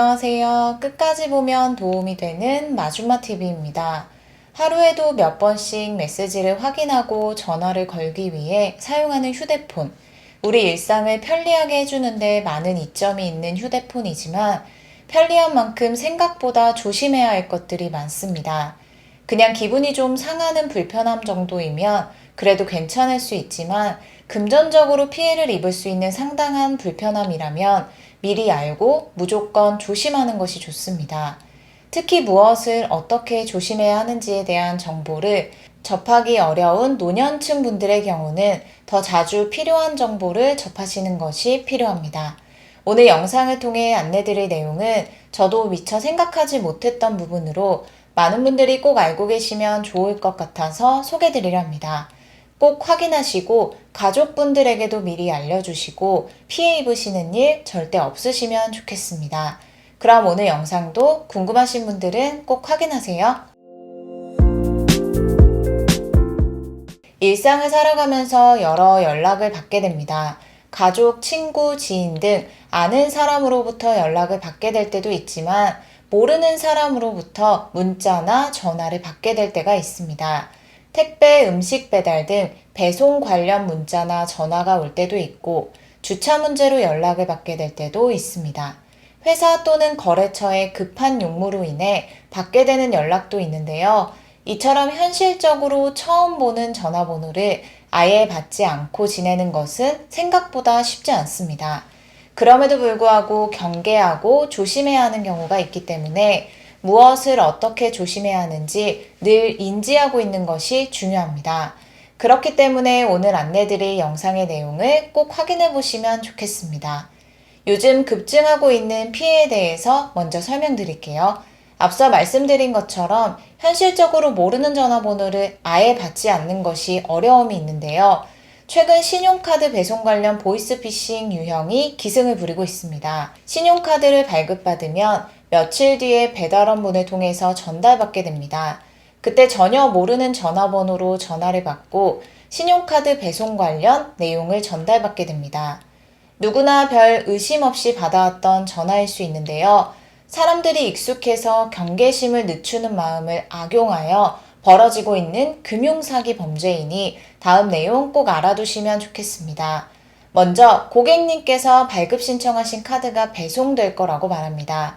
안녕하세요. 끝까지 보면 도움이 되는 마주마 TV입니다. 하루에도 몇 번씩 메시지를 확인하고 전화를 걸기 위해 사용하는 휴대폰. 우리 일상을 편리하게 해주는데 많은 이점이 있는 휴대폰이지만 편리한 만큼 생각보다 조심해야 할 것들이 많습니다. 그냥 기분이 좀 상하는 불편함 정도이면 그래도 괜찮을 수 있지만 금전적으로 피해를 입을 수 있는 상당한 불편함이라면 미리 알고 무조건 조심하는 것이 좋습니다. 특히 무엇을 어떻게 조심해야 하는지에 대한 정보를 접하기 어려운 노년층 분들의 경우는 더 자주 필요한 정보를 접하시는 것이 필요합니다. 오늘 영상을 통해 안내드릴 내용은 저도 미처 생각하지 못했던 부분으로 많은 분들이 꼭 알고 계시면 좋을 것 같아서 소개드리려 합니다. 꼭 확인하시고 가족분들에게도 미리 알려주시고 피해 입으시는 일 절대 없으시면 좋겠습니다. 그럼 오늘 영상도 궁금하신 분들은 꼭 확인하세요. 일상을 살아가면서 여러 연락을 받게 됩니다. 가족, 친구, 지인 등 아는 사람으로부터 연락을 받게 될 때도 있지만 모르는 사람으로부터 문자나 전화를 받게 될 때가 있습니다. 택배, 음식 배달 등 배송 관련 문자나 전화가 올 때도 있고 주차 문제로 연락을 받게 될 때도 있습니다. 회사 또는 거래처의 급한 용무로 인해 받게 되는 연락도 있는데요. 이처럼 현실적으로 처음 보는 전화번호를 아예 받지 않고 지내는 것은 생각보다 쉽지 않습니다. 그럼에도 불구하고 경계하고 조심해야 하는 경우가 있기 때문에 무엇을 어떻게 조심해야 하는지 늘 인지하고 있는 것이 중요합니다. 그렇기 때문에 오늘 안내드릴 영상의 내용을 꼭 확인해 보시면 좋겠습니다. 요즘 급증하고 있는 피해에 대해서 먼저 설명드릴게요. 앞서 말씀드린 것처럼 현실적으로 모르는 전화번호를 아예 받지 않는 것이 어려움이 있는데요. 최근 신용카드 배송 관련 보이스피싱 유형이 기승을 부리고 있습니다. 신용카드를 발급받으면 며칠 뒤에 배달원분을 통해서 전달받게 됩니다. 그때 전혀 모르는 전화번호로 전화를 받고 신용카드 배송 관련 내용을 전달받게 됩니다. 누구나 별 의심 없이 받아왔던 전화일 수 있는데요. 사람들이 익숙해서 경계심을 늦추는 마음을 악용하여 벌어지고 있는 금융사기 범죄이니 다음 내용 꼭 알아두시면 좋겠습니다. 먼저 고객님께서 발급 신청하신 카드가 배송될 거라고 말합니다.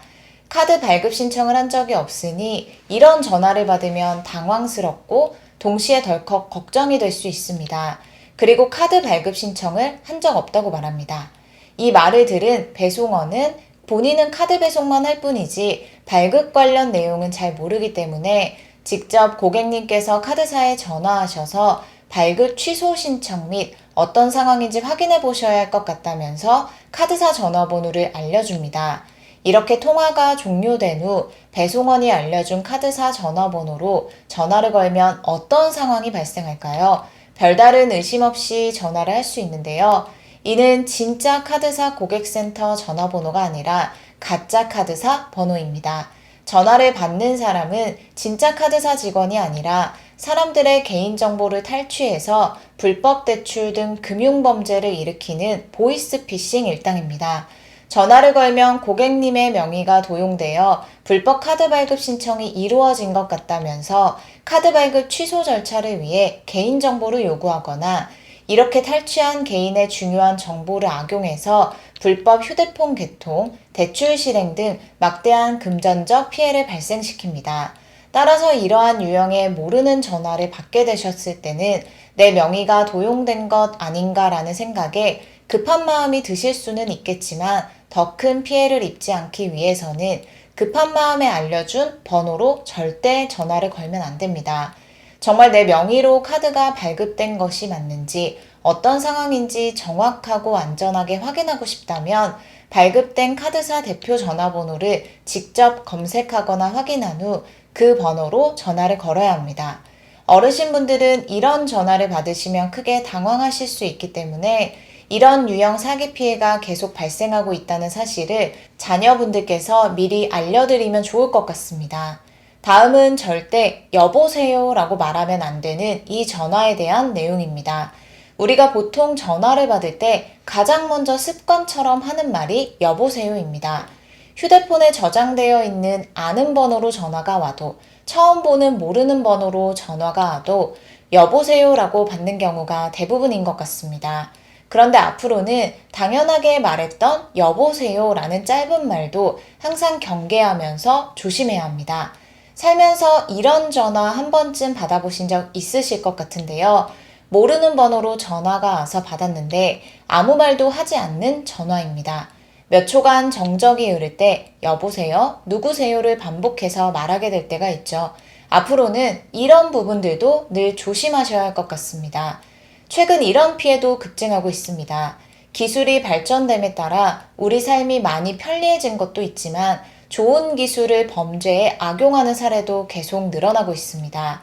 카드 발급 신청을 한 적이 없으니 이런 전화를 받으면 당황스럽고 동시에 덜컥 걱정이 될 수 있습니다. 그리고 카드 발급 신청을 한 적 없다고 말합니다. 이 말을 들은 배송원은 본인은 카드 배송만 할 뿐이지 발급 관련 내용은 잘 모르기 때문에 직접 고객님께서 카드사에 전화하셔서 발급 취소 신청 및 어떤 상황인지 확인해 보셔야 할 것 같다면서 카드사 전화번호를 알려줍니다. 이렇게 통화가 종료된 후 배송원이 알려준 카드사 전화번호로 전화를 걸면 어떤 상황이 발생할까요? 별다른 의심 없이 전화를 할 수 있는데요. 이는 진짜 카드사 고객센터 전화번호가 아니라 가짜 카드사 번호입니다. 전화를 받는 사람은 진짜 카드사 직원이 아니라 사람들의 개인정보를 탈취해서 불법 대출 등 금융범죄를 일으키는 보이스피싱 일당입니다. 전화를 걸면 고객님의 명의가 도용되어 불법 카드 발급 신청이 이루어진 것 같다면서 카드 발급 취소 절차를 위해 개인정보를 요구하거나 이렇게 탈취한 개인의 중요한 정보를 악용해서 불법 휴대폰 개통, 대출 실행 등 막대한 금전적 피해를 발생시킵니다. 따라서 이러한 유형의 모르는 전화를 받게 되셨을 때는 내 명의가 도용된 것 아닌가라는 생각에 급한 마음이 드실 수는 있겠지만 더 큰 피해를 입지 않기 위해서는 급한 마음에 알려준 번호로 절대 전화를 걸면 안 됩니다. 정말 내 명의로 카드가 발급된 것이 맞는지 어떤 상황인지 정확하고 안전하게 확인하고 싶다면 발급된 카드사 대표 전화번호를 직접 검색하거나 확인한 후 그 번호로 전화를 걸어야 합니다. 어르신분들은 이런 전화를 받으시면 크게 당황하실 수 있기 때문에 이런 유형 사기 피해가 계속 발생하고 있다는 사실을 자녀분들께서 미리 알려드리면 좋을 것 같습니다. 다음은 절대 여보세요 라고 말하면 안 되는 이 전화에 대한 내용입니다. 우리가 보통 전화를 받을 때 가장 먼저 습관처럼 하는 말이 여보세요입니다. 휴대폰에 저장되어 있는 아는 번호로 전화가 와도 처음 보는 모르는 번호로 전화가 와도 여보세요라고 받는 경우가 대부분인 것 같습니다. 그런데 앞으로는 당연하게 말했던 여보세요라는 짧은 말도 항상 경계하면서 조심해야 합니다. 살면서 이런 전화 한 번쯤 받아보신 적 있으실 것 같은데요. 모르는 번호로 전화가 와서 받았는데 아무 말도 하지 않는 전화입니다. 몇 초간 정적이 흐를 때 여보세요? 누구세요를 반복해서 말하게 될 때가 있죠. 앞으로는 이런 부분들도 늘 조심하셔야 할 것 같습니다. 최근 이런 피해도 급증하고 있습니다. 기술이 발전됨에 따라 우리 삶이 많이 편리해진 것도 있지만 좋은 기술을 범죄에 악용하는 사례도 계속 늘어나고 있습니다.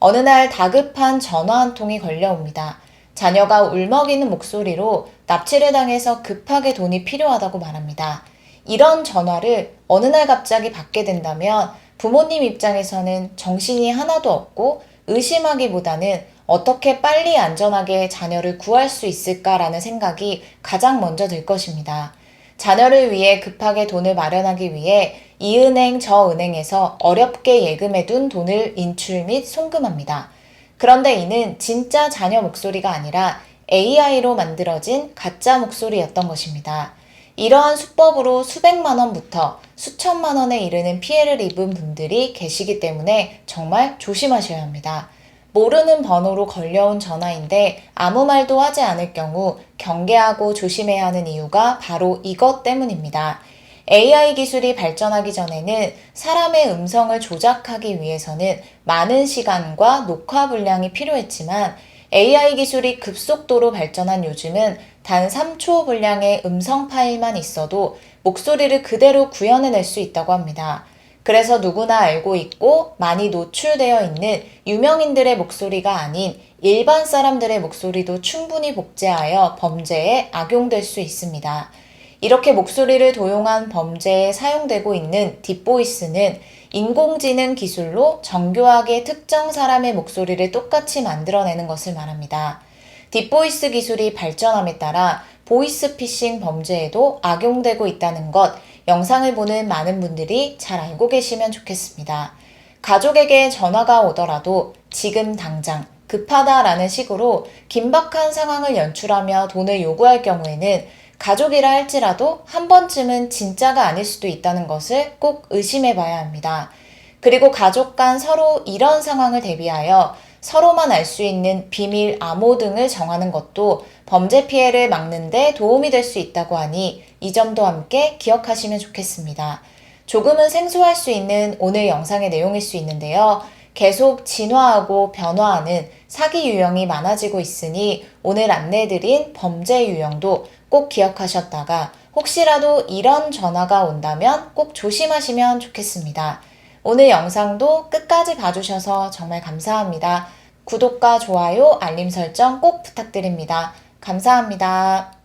어느 날 다급한 전화 한 통이 걸려옵니다. 자녀가 울먹이는 목소리로 납치를 당해서 급하게 돈이 필요하다고 말합니다. 이런 전화를 어느 날 갑자기 받게 된다면 부모님 입장에서는 정신이 하나도 없고 의심하기보다는 어떻게 빨리 안전하게 자녀를 구할 수 있을까라는 생각이 가장 먼저 들 것입니다. 자녀를 위해 급하게 돈을 마련하기 위해 이 은행 저 은행에서 어렵게 예금해 둔 돈을 인출 및 송금합니다. 그런데 이는 진짜 자녀 목소리가 아니라 AI로 만들어진 가짜 목소리였던 것입니다. 이러한 수법으로 수백만 원부터 수천만 원에 이르는 피해를 입은 분들이 계시기 때문에 정말 조심하셔야 합니다. 모르는 번호로 걸려온 전화인데 아무 말도 하지 않을 경우 경계하고 조심해야 하는 이유가 바로 이것 때문입니다. AI 기술이 발전하기 전에는 사람의 음성을 조작하기 위해서는 많은 시간과 녹화 분량이 필요했지만 AI 기술이 급속도로 발전한 요즘은 단 3초 분량의 음성 파일만 있어도 목소리를 그대로 구현해낼 수 있다고 합니다. 그래서 누구나 알고 있고 많이 노출되어 있는 유명인들의 목소리가 아닌 일반 사람들의 목소리도 충분히 복제하여 범죄에 악용될 수 있습니다. 이렇게 목소리를 도용한 범죄에 사용되고 있는 딥보이스는 인공지능 기술로 정교하게 특정 사람의 목소리를 똑같이 만들어내는 것을 말합니다. 딥보이스 기술이 발전함에 따라 보이스피싱 범죄에도 악용되고 있다는 것, 영상을 보는 많은 분들이 잘 알고 계시면 좋겠습니다. 가족에게 전화가 오더라도 지금 당장 급하다라는 식으로 긴박한 상황을 연출하며 돈을 요구할 경우에는 가족이라 할지라도 한 번쯤은 진짜가 아닐 수도 있다는 것을 꼭 의심해 봐야 합니다. 그리고 가족 간 서로 이런 상황을 대비하여 서로만 알 수 있는 비밀 암호 등을 정하는 것도 범죄 피해를 막는데 도움이 될 수 있다고 하니 이 점도 함께 기억하시면 좋겠습니다. 조금은 생소할 수 있는 오늘 영상의 내용일 수 있는데요. 계속 진화하고 변화하는 사기 유형이 많아지고 있으니 오늘 안내드린 범죄 유형도 꼭 기억하셨다가 혹시라도 이런 전화가 온다면 꼭 조심하시면 좋겠습니다. 오늘 영상도 끝까지 봐주셔서 정말 감사합니다. 구독과 좋아요, 알림 설정 꼭 부탁드립니다. 감사합니다.